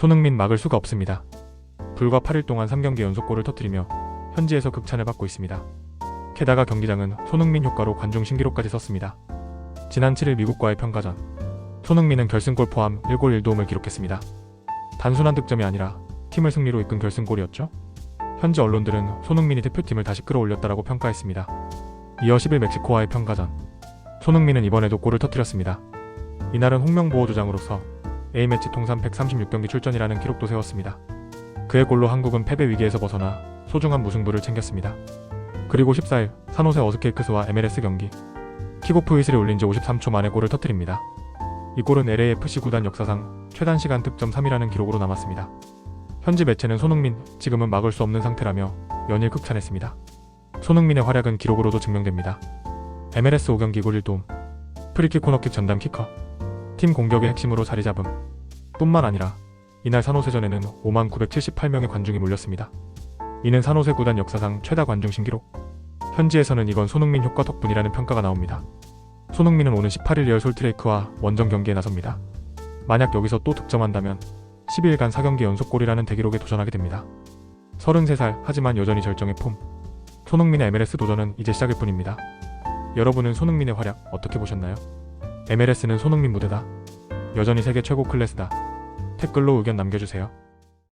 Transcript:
손흥민 막을 수가 없습니다. 불과 8일 동안 3경기 연속골을 터뜨리며 현지에서 극찬을 받고 있습니다. 게다가 경기장은 손흥민 효과로 관중 신기록까지 썼습니다. 지난 7일 미국과의 평가전 손흥민은 결승골 포함 1골 1도움을 기록했습니다. 단순한 득점이 아니라 팀을 승리로 이끈 결승골이었죠. 현지 언론들은 손흥민이 대표팀을 다시 끌어올렸다라고 평가했습니다. 이어 10일 멕시코와의 평가전 손흥민은 이번에도 골을 터뜨렸습니다. 이날은 홍명보호 주장으로서 A매치 통산 136경기 출전이라는 기록도 세웠습니다. 그의 골로 한국은 패배 위기에서 벗어나 소중한 무승부를 챙겼습니다. 그리고 14일 산호세 어스케이크스와 MLS 경기 킥오프 휘슬이 울린 지 53초 만에 골을 터뜨립니다. 이 골은 LAFC 구단 역사상 최단 시간 득점 3위라는 기록으로 남았습니다. 현지 매체는 손흥민 지금은 막을 수 없는 상태라며 연일 극찬했습니다. 손흥민의 활약은 기록으로도 증명됩니다. MLS 5경기 골 1도움 프리킥 코너킥 전담 키커 팀 공격의 핵심으로 자리 잡음 뿐만 아니라 이날 산호세전에는 5만 978명의 관중이 몰렸습니다. 이는 산호세 구단 역사상 최다 관중 신기록 현지에서는 이건 손흥민 효과 덕분이라는 평가가 나옵니다. 손흥민은 오는 18일 리얼 솔트레이크와 원정 경기에 나섭니다. 만약 여기서 또 득점한다면 12일간 4경기 연속골이라는 대기록에 도전하게 됩니다. 33살 하지만 여전히 절정의 폼. 손흥민의 MLS 도전은 이제 시작일 뿐입니다. 여러분은 손흥민의 활약 어떻게 보셨나요? MLS는 손흥민 무대다. 여전히 세계 최고 클래스다. 댓글로 의견 남겨주세요.